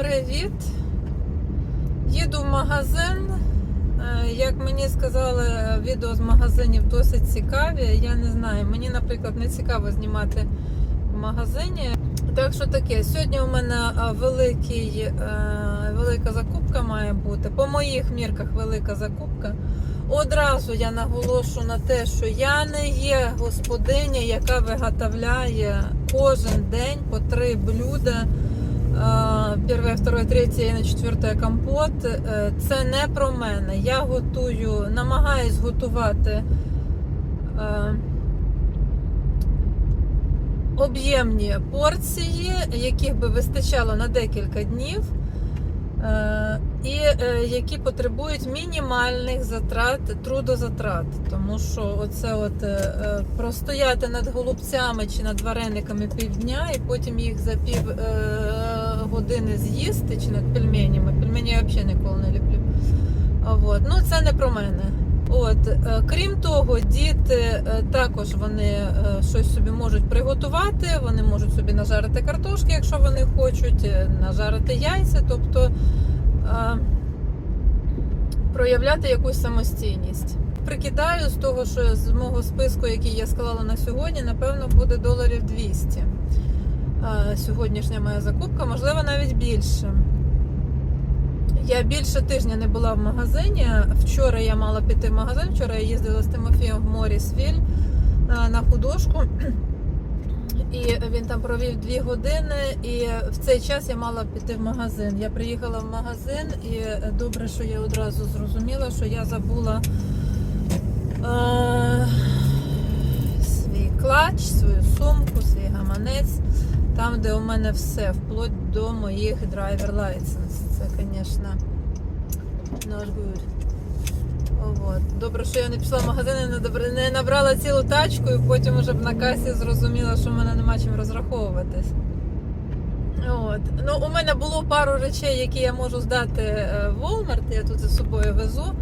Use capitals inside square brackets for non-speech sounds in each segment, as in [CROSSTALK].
Привіт! Їду в магазин. Е, Як мені сказали, відео з магазинів досить цікаві. Я не знаю, мені, наприклад, не цікаво знімати в магазині. Так що таке, сьогодні у мене е, великий, е, велика закупка має бути. По моїх мірках велика закупка. Одразу я наголошу на те, що я не є господиня, яка виготовляє кожен день по три блюда. Перше, второе, третє і на четверте компот. Е, Це не про мене. Я готую, намагаюсь готувати е, об'ємні порції, яких би вистачало на декілька днів. Е, І які потребують мінімальних затрат, трудозатрат. Тому що оце от простояти над голубцями чи над варениками півдня, і потім їх за пів години з'їсти, чи над пельменями. Пельмені я взагалі ніколи не люблю. От. Ну, це не про мене. От, е, крім того, діти е, також вони е, щось собі можуть приготувати, вони можуть собі нажарити картошки, якщо вони хочуть, нажарити яйця, тобто проявляти якусь самостійність. Прикидаю з того, що з мого списку, який я склала на сьогодні, напевно, буде доларів 200. Е, Сьогоднішня моя закупка, можливо, навіть більше. Я більше тижня не була в магазині. Вчора я мала піти в магазин. Вчора я їздила з Тимофієм в Морісвіль е, на художку. І він там провів дві години, і в цей час я мала піти в магазин. Я приїхала в магазин, і добре, що я одразу зрозуміла, що я забула е, свій клач, свою сумку, свій гаманець. Там, де у мене все, вплоть до моїх driver license. Це, звісно, not good. От. Добре, що я не пішла в магазин і не набрала цілу тачку, і потім вже б на касі зрозуміла, що в мене нема чим розраховуватись. От. Ну, у мене було пару речей, які я можу здати е, в Walmart, я тут за собою везу,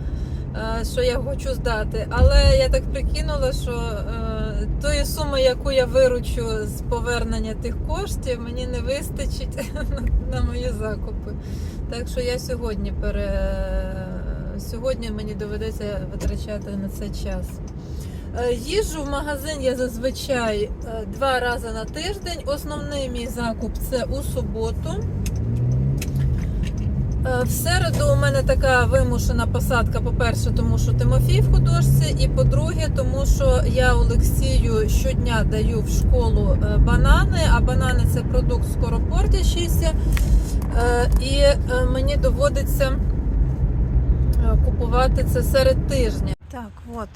е, що я хочу здати. Але я так прикинула, що е, тої суми, яку я виручу з повернення тих коштів, мені не вистачить [LAUGHS] на мої закупи. Так що я сьогодні пере... сьогодні мені доведеться витрачати на це час. Е, Їжджу в магазин я зазвичай е, два рази на тиждень. Основний мій закуп це у суботу. Е, В середу у мене така вимушена посадка, по-перше, тому що Тимофій в художці, і по-друге, тому що я Олексію щодня даю в школу е, банани, а банани це продукт скоропортящийся. Е, І мені доводиться купувати це серед тижня. Так, от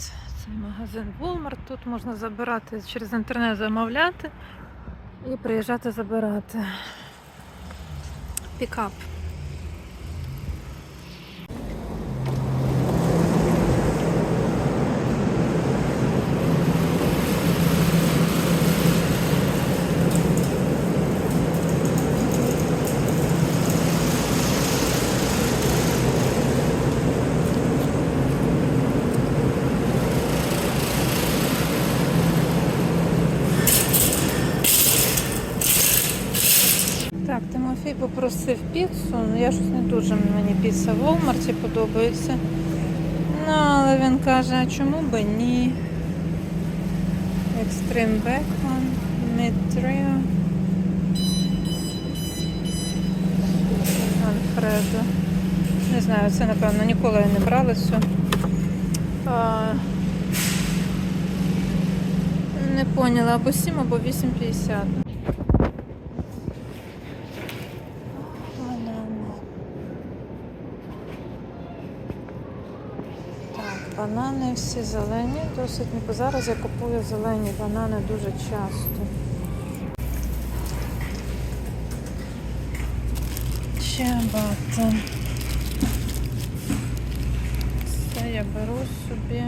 цей магазин Walmart. Тут можна забирати через інтернет замовляти і приїжджати забирати. Пікап. Так, Тимофій попросив піцу. Ну, я щось не дуже мені піца в Walmart подобається. Ну, але він каже, а чому би ні? Bacon, Mid Trio. Альфредо. Не знаю, це напевно ніколи я не брала цю. Не поняла, або 7, або 8,50. Банани. Так, банани всі зелені, досить не зараз я купую зелені банани дуже часто. Чиабата. Це я беру собі.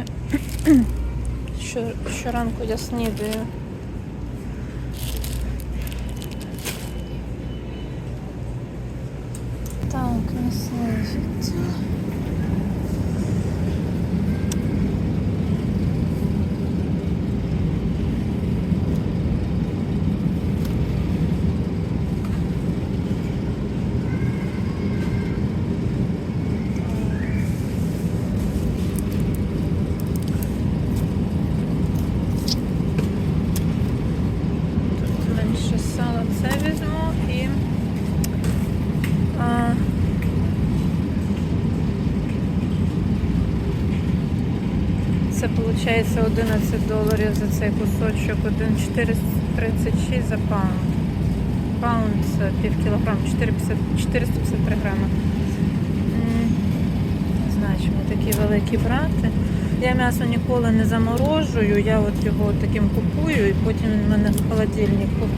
Щоранку я снідаю. Так, м'ясне життя. Получається 11 доларів за цей кусочок, 1,436 за паунд. Паунд це пів кілограм, 453 грами. Чи такі великі брати. Я м'ясо ніколи не заморожую, я от його таким купую і потім в мене в холодильнику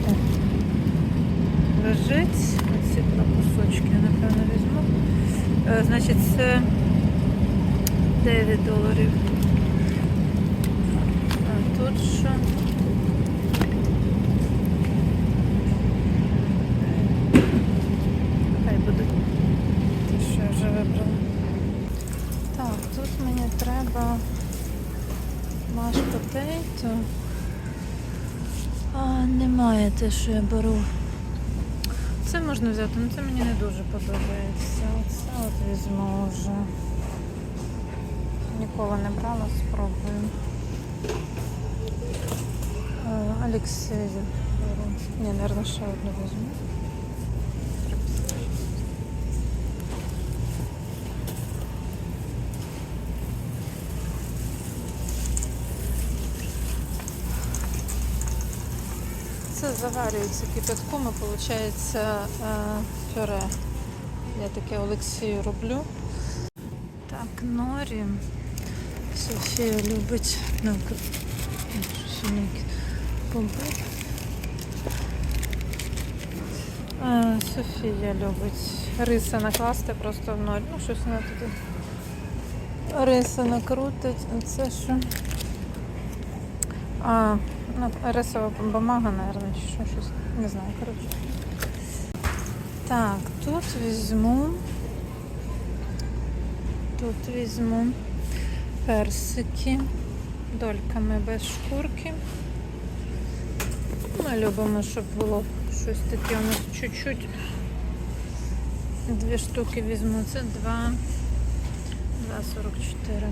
лежить. Оці два кусочки я напевно візьму. Е, Значить, це 9 доларів. Тут що? Хай буде те, що я вже вибрала. Так, тут мені треба маш потейто. А немає те, що я беру. Це можна взяти, але це мені не дуже подобається. Оце от візьму вже. Ніколи не брала, спробую. Алексею. Ні, наверное, ще одну візьму. Це заварюється кипятком і виходить е, пюре. Я таке Олексію роблю. Так, норі. Софія любить ну, к- що не побити. А, Софія любить риса накласти просто в ноль. Ну, щось вона туди. Риса накрутить. А Це що? А, ну, рисова бумага, наверное, чи що, щось. Не знаю, коротше. Так, тут візьму. Тут візьму персики дольками без шкурки. Ми любимо, щоб було щось таке у нас чуть-чуть. Дві штуки візьму. Це 2, 2,44.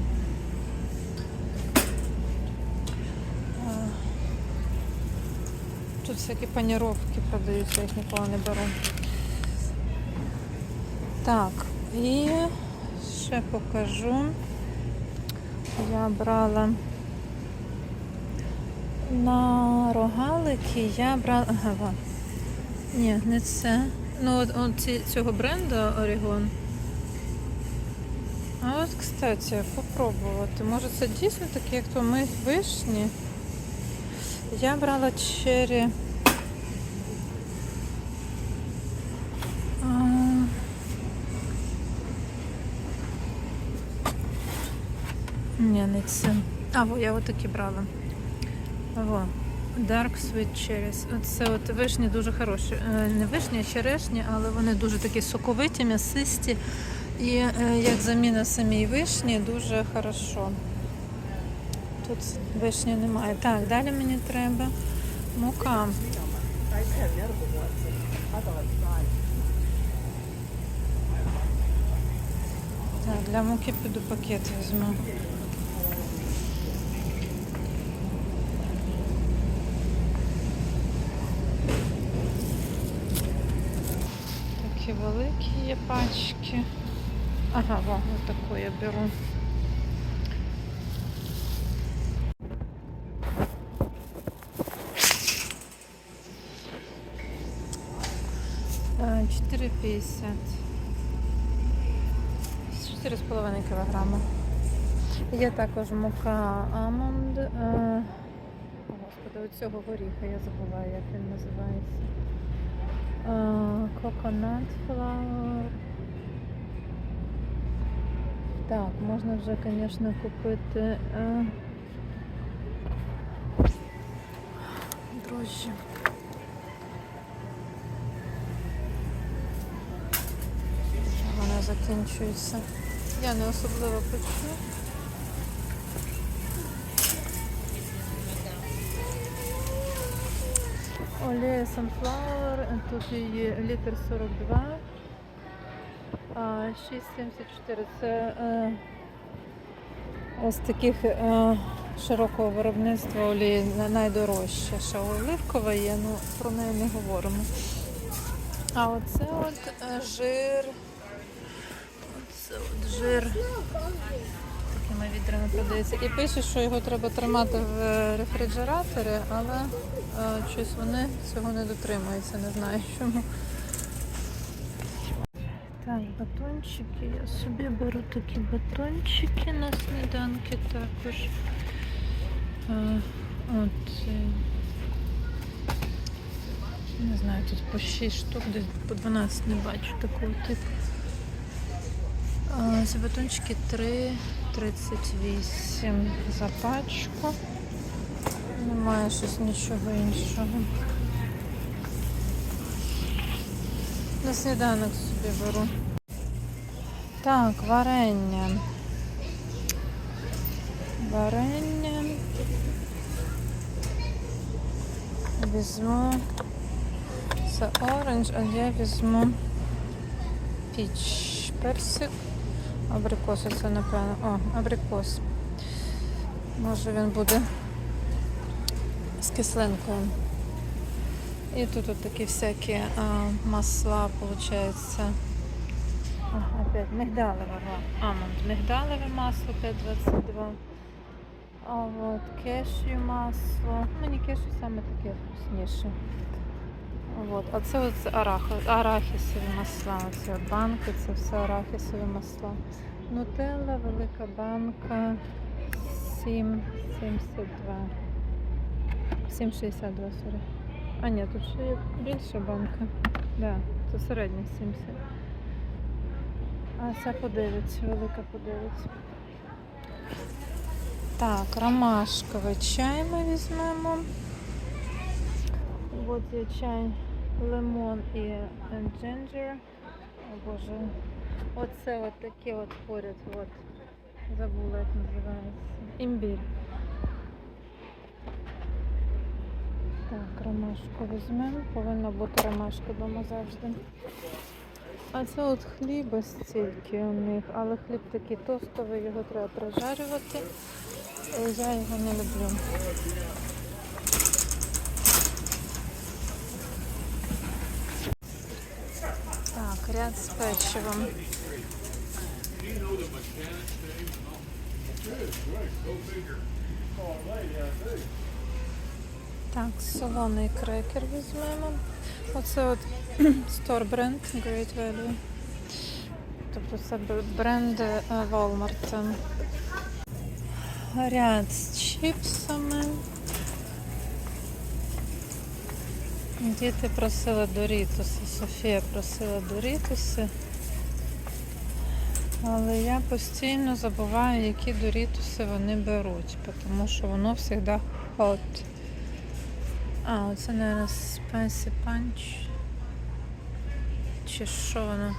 Тут всякі паніровки продаються, їх ніколи не беру. Так, і ще покажу. Я брала на рогалики, я брала. Ага, ні, не це. Ну, от, от цього бренду Орігон. А от, кстати, попробувати. Може це дійсно такі, як то ми вишні. Я брала черрі. А, Ні, не це. А, я отакі брала. Во. Dark Sweet Cherries. Це от вишні дуже хороші. Е, Не вишні, а черешні, але вони дуже такі соковиті, м'ясисті. І е, як заміна самій вишні, дуже хорошо. Тут вишні немає. Так, далі мені треба мука. Так, для муки піду пакет візьму. Такі великі є пачки. Ага, ось таку я беру. Е, 4,50. 4,5 кг. Є також мука Амонд. Е, Господи, у цього горіха я забуваю, як він називається. Coconut flour. Так, можна вже, звісно, купити е, дрожжі. Вони закінчуються. Я не особливо печу. Олія Sunflower, тут її літр 42, а 6,74. Це е, з таких е, широкого виробництва олії найдорожча. Ще оливкова є, ну про неї не говоримо. А оце от е, жир. Оце от жир різними відрами продається. І пише, що його треба тримати в е, рефрижераторі, але е, щось вони цього не дотримуються, не знаю [LAUGHS] чому. Так, батончики. Я собі беру такі батончики на сніданки також. Е, от, е, не знаю, тут по 6 штук, десь по 12 не бачу такого типу. Е, За батончики 3 38 за пачку. Немає щось нічого іншого. На сніданок собі беру. Так, варення. Варення. Візьму це оранж, а я візьму піч персик. Абрикос це напевно. О, абрикос. Може він буде з кислинкою. І тут от такі всякі а, масла, виходить. Опять мигдалеве, во, амонд. Мигдалеве масло 5,22. А от кешю масло. Мені кешю саме таке вкусніше. От. А це арахи, арахісові масла. Оці банки, це все арахісові масла. Нутелла, велика банка 7,72. 7,62, сорі. А ні, тут ще є більша банка. Да, це середня 70. А ця по 9, велика по 9. Так, ромашковий чай ми візьмемо. От є чай лимон і ginger. О боже. Оце от такі от поряд. От. Забула, як називається. Імбір. Так, ромашку візьмемо. Повинна бути ромашка вдома завжди. А це от хліба стільки у них, але хліб такий тостовий, його треба прожарювати. Я його не люблю. Так, ряд з печивом. Так, солоний крекер візьмемо. Оце от [CLEARS THROAT] Store Brand Great Value. Тобто це бренд е, Walmart. Ряд з чіпсами. Діти просили Дорітуси, Софія просила Дорітуси. Але я постійно забуваю, які Дорітуси вони беруть, тому що воно завжди hot. А, оце, мабуть, Spicy Punch. Чи що воно?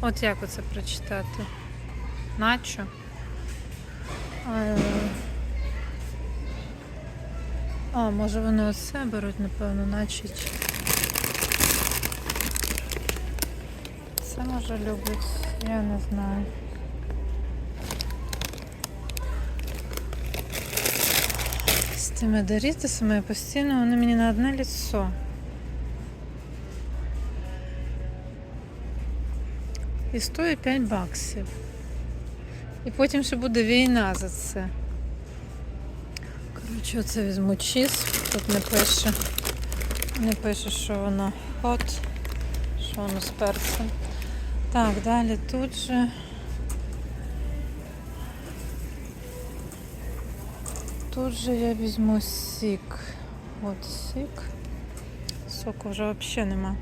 От як оце прочитати? Начо? А, а, може вони оце беруть, напевно, начить. Це може люблять, я не знаю. З тими дорітисами я постійно вони мені на одне ліцо. І стоїть 5 баксів. І потім ще буде війна за це. Коротше, оце візьму чіз. Тут не пише. Не пише, що воно hot, що воно з. Так, далі тут же. Тут же я візьму сік. От сік. Соку вже взагалі нема.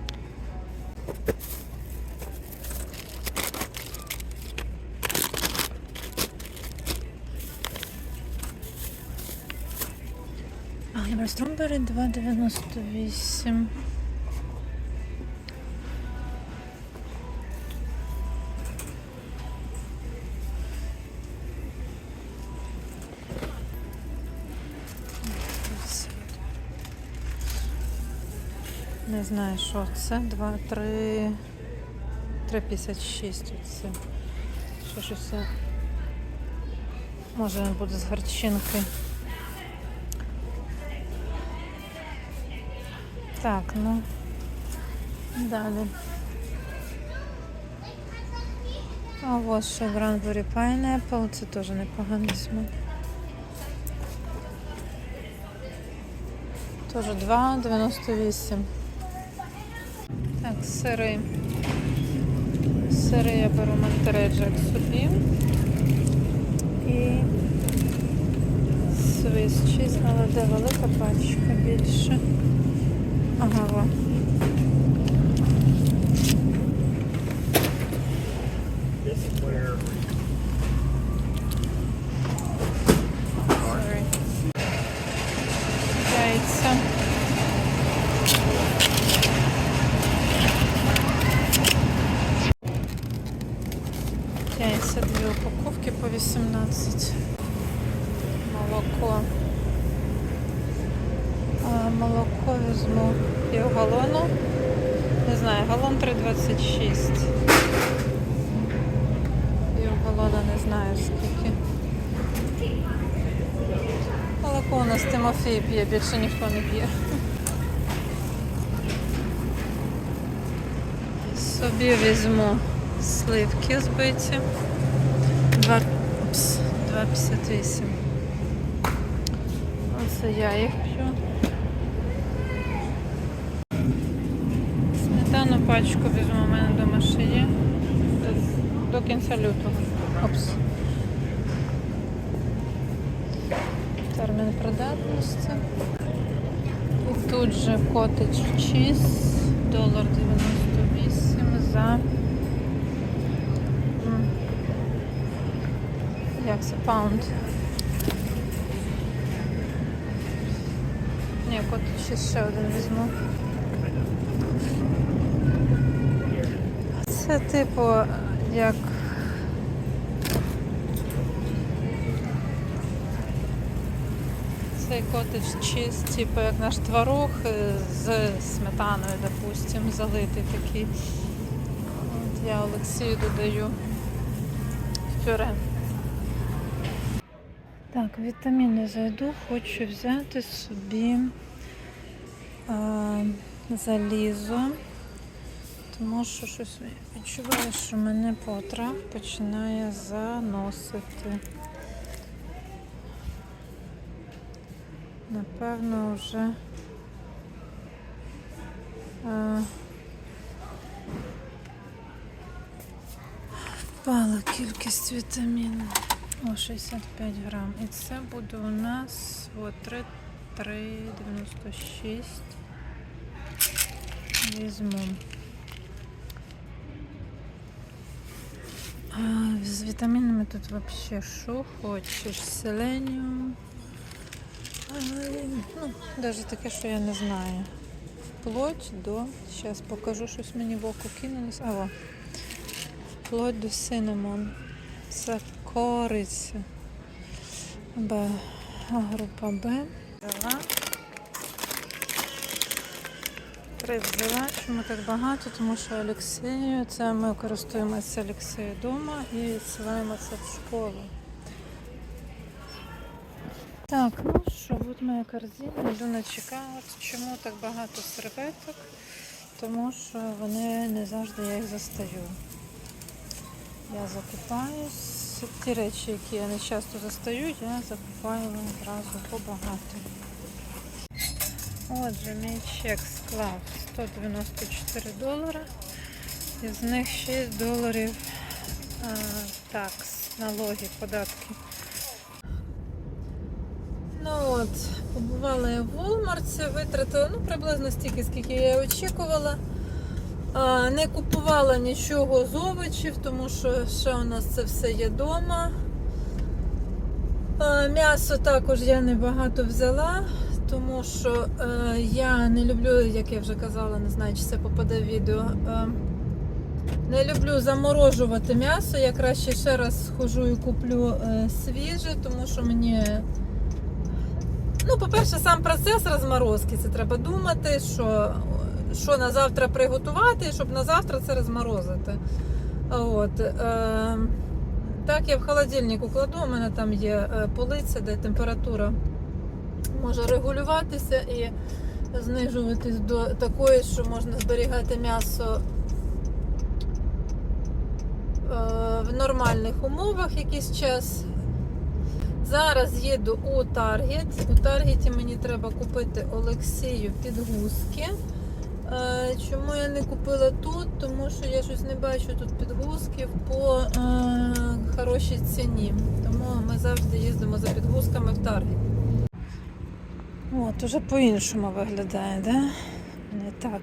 Беру стромбері 2,98. Не знаю, що це. 2, 3, 3,56 оце. Що ж це? Може буде з гарчинки. Так, ну далі. А ось ще Гранбурі Pineapple, це теж непоганий смак. Теж 2,98. Так, сири. Сири я беру Монтереджик собі. І Swiss cheese, але де велика пачка більше. Ага, во. Яйця дві упаковки по 18. Молоко. Молоко візьму пів галону. Не знаю, галон 3,26. Пів галона не знаю скільки. Молоко у нас Тимофій п'є, більше ніхто не п'є. Собі візьму сливки збиті. 2,58. Оце я їх п'ю. Пачку візьму, у мене вдома ще. До, до кінця лютого. Опс. термін придатності. І тут же котедж чіз, долар 98 за. Як це паунд? Ні, котедж ще один візьму. Це типу як Цей котедж чиз, типу як наш творог е, з сметаною, допустим, залитий такий. От я Олексію додаю в пюре. Так, вітаміни зайду, хочу взяти собі а, залізо, тому що щось відчуваю, що мене потрав починає заносити. Напевно, вже е, впала кількість вітаміну. О, 65 грам. І це буде у нас о, 3, 3,96. Візьму. А, з вітамінами тут взагалі що хочеш? Селеніум. Ну, навіть таке, що я не знаю. Вплоть до. Зараз покажу, щось мені в око кинулось. А, во. Вплоть до синемон. Це кориця. Б. Група Б. Взяла. Три взяла. Чому так багато? Тому що Олексію, це ми користуємося Олексією вдома і відсилаємо це в школу. Так, ну що, от моя корзина, йду на чекаут. Чому так багато серветок? Тому що вони не завжди я їх застаю. Я закупаюсь. Ті речі, які я не часто застаю, я закупаю одразу побагато. Отже, мій чек склав 194 долара. Із них 6 доларів а, такс, налоги, податки. Ну от, побувала я в Волмарті, витратила ну, приблизно стільки, скільки я очікувала. А, не купувала нічого з овочів, тому що ще у нас це все є вдома. М'ясо також я небагато взяла, тому що е, я не люблю, як я вже казала, не знаю, чи це попаде в відео. Е, не люблю заморожувати м'ясо. Я краще ще раз схожу і куплю е, свіже, тому що мені. Ну, по-перше, сам процес розморозки. Це треба думати, що, що на завтра приготувати, щоб на завтра це розморозити. От. Е, так, я в холодильнику кладу, у мене там є е, полиця, де температура може регулюватися і знижуватись до такої, що можна зберігати м'ясо е, в нормальних умовах якийсь час. Зараз їду у Таргет. У Таргеті мені треба купити Олексію підгузки. Е, Чому я не купила тут? Тому що я щось не бачу тут підгузків по е, хорошій ціні. Тому ми завжди їздимо за підгузками в Таргет. От, уже по-іншому виглядає, да? Не так.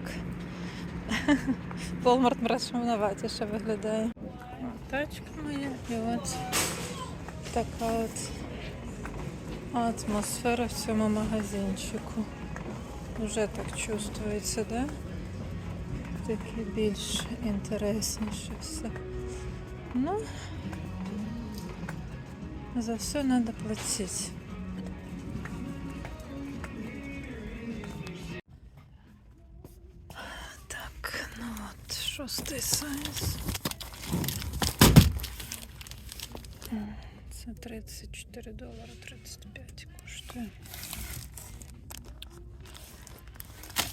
Walmart мрачноватіше виглядає. От Тачка моя і от така от атмосфера в цьому магазинчику. Уже так чувствується, да? Таке більш інтересніше все. Ну, за все треба платити. от, шостий сайз. М, Це 34 долари 35 коштує.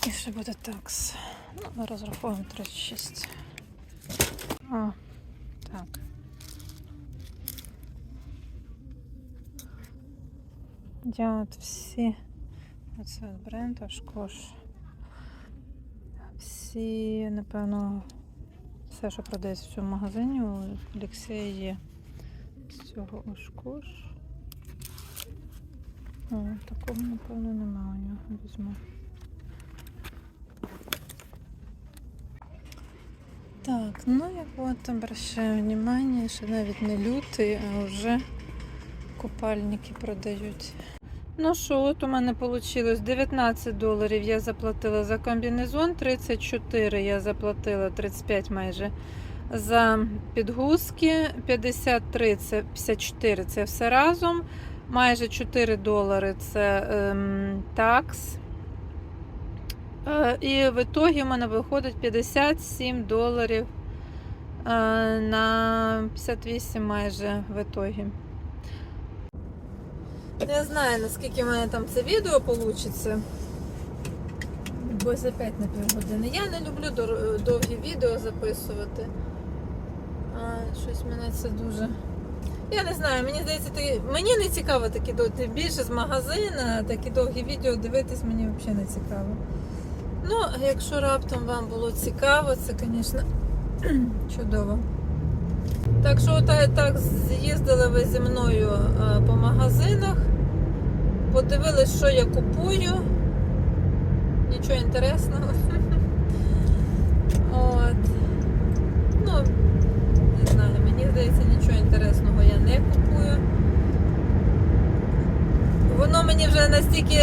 І ще буде такс. Ну, ми розраховуємо 36. А, так. Я от всі. Оце от бренд Ашкош. Всі, напевно, все, що продається в цьому магазині, у Олексія є. З цього Ашкош. О, такого, напевно, немає. у нього. Візьму. Так, ну як от обращаю внимание, що навіть не лютий, а вже купальники продають. Ну що, от у мене вийшло 19 доларів я заплатила за комбінезон, 34 я заплатила 35 майже за підгузки, 53 це 54 це все разом. Майже 4 долари це ем, такс. Е, І в ітогі в мене виходить 57 доларів е, на 58 майже в ітогі. Не знаю, наскільки в мене там це відео вийде. Бо за 5 на півгодини. Я не люблю довгі відео записувати. А, щось мене це дуже. Я не знаю, мені здається, ти... мені не цікаво такі довгі. Більше з магазина, такі довгі відео дивитись мені взагалі не цікаво. Ну, якщо раптом вам було цікаво, це, звісно, [CLEARS THROAT] чудово. Так що так, так з'їздили ви зі мною е, по магазинах, подивились, що я купую. Нічого інтересного. [LAUGHS] От. Ну, не знаю, мені здається, нічого інтересного я не купую. Воно мені вже настільки,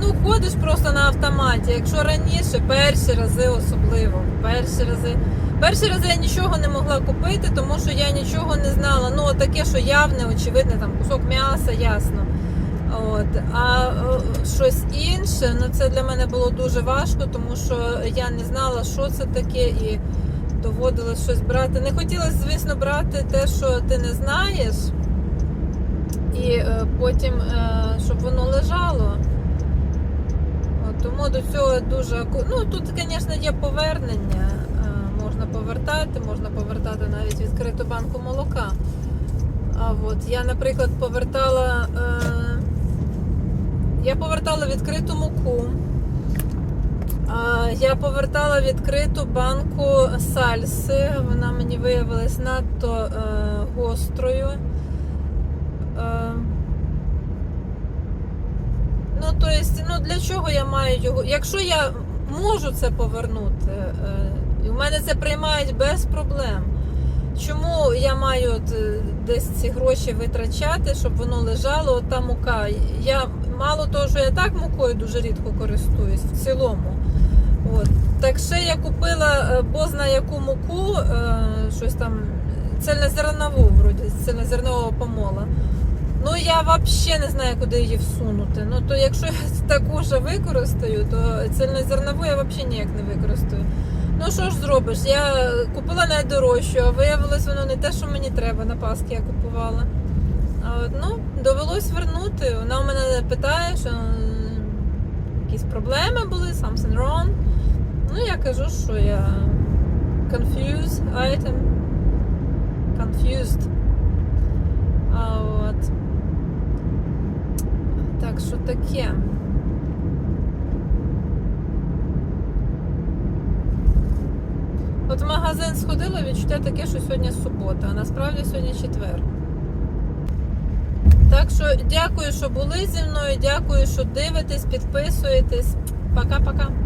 ну, ходиш просто на автоматі. Якщо раніше, перші рази особливо, перші рази. Перші рази я нічого не могла купити, тому що я нічого не знала. Ну, таке, що явне, очевидне, там кусок м'яса, ясно. От. А щось інше, ну це для мене було дуже важко, тому що я не знала, що це таке, і доводилось щось брати. Не хотілося, звісно, брати те, що ти не знаєш, і е, потім, е, щоб воно лежало. От, тому до цього дуже Ну тут, звісно, є повернення. е, Можна повертати, можна повертати навіть відкриту банку молока. А от я, наприклад, повертала. Е, я повертала відкриту муку. Я повертала відкриту банку сальси. Вона мені виявилась надто е, гострою. Е, ну, то есть, ну для чого я маю його? Якщо я можу це повернути, е, і в мене це приймають без проблем. Чому я маю десь ці гроші витрачати, щоб воно лежало, от та мука? Я мало того, що я так мукою дуже рідко користуюсь в цілому. От. Так ще я купила е, бозна яку муку, е, щось там цельнозернову, вроді, цельнозернового помола. Ну я взагалі не знаю, куди її всунути. Ну то якщо я [LAUGHS] таку ж використаю, то цельнозернову я взагалі ніяк не використаю. Ну що ж зробиш? Я купила найдорожчу, а виявилось воно не те, що мені треба на Пасхи я купувала. Ну, довелось вернути. Вона у мене питає, що якісь проблеми були, something wrong. Ну, я кажу, що я confused item. confused. А от. Так що таке. От в магазин сходила, відчуття таке, що сьогодні субота, а насправді сьогодні четвер. Так що дякую, що були зі мною. Дякую, що дивитесь, підписуєтесь. Пока-пока.